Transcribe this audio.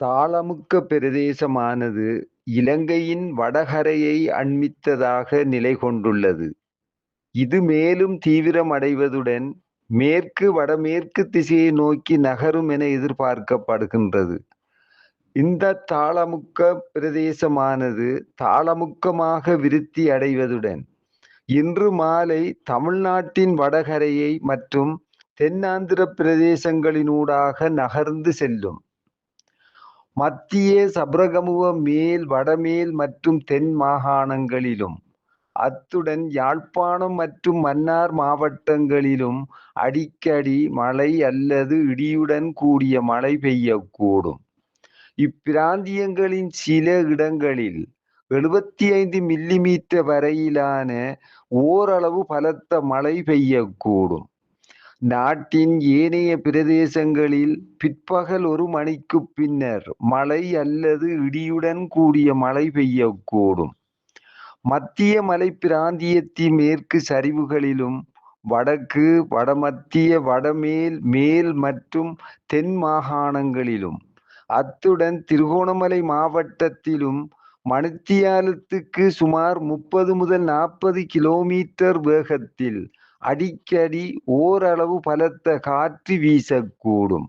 தாளமுக்க பிரதேசமானது இலங்கையின் வடகரையை அண்மித்ததாக நிலை கொண்டுள்ளது. இது மேலும் தீவிரமடைவதுடன் மேற்கு வடமேற்கு திசையை நோக்கி நகரும் என எதிர்பார்க்கப்படுகின்றது. இந்த தாளமுக்க பிரதேசமானது தாளமுக்கமாக விருத்தி அடைவதுடன் இன்று மாலை தமிழ்நாட்டின் வடகரையை மற்றும் தென்னாந்திர பிரதேசங்களினூடாக நகர்ந்து செல்லும். மத்திய சப்ரகமுவ மேல் வடமேல் மற்றும் தென் மாகாணங்களிலும் அத்துடன் யாழ்ப்பாணம் மற்றும் மன்னார் மாவட்டங்களிலும் அடிக்கடி மழை அல்லது இடியுடன் கூடிய மழை பெய்யக்கூடும். இப்பிராந்தியங்களின் சில இடங்களில் எழுபத்தி ஐந்து மில்லிமீட்டர் வரையிலான ஓரளவு பலத்த மழை பெய்யக்கூடும். நாட்டின் ஏனைய பிரதேசங்களில் பிற்பகல் ஒரு மணிக்குப் பின்னர் மழை அல்லது இடியுடன் கூடிய மழை பெய்யக்கூடும். மத்திய மலை பிராந்தியத்தின் மேற்கு சரிவுகளிலும் வடக்கு, வடமத்திய, வடமேல், மேல் மற்றும் தென் மாகாணங்களிலும் அத்துடன் திருகோணமலை மாவட்டத்திலும் மணித்தியாலத்துக்கு சுமார் முப்பது முதல் நாற்பது கிலோமீட்டர் வேகத்தில் அடிக்கடி ஓரளவு பலத்த காற்று வீசக்கூடும்.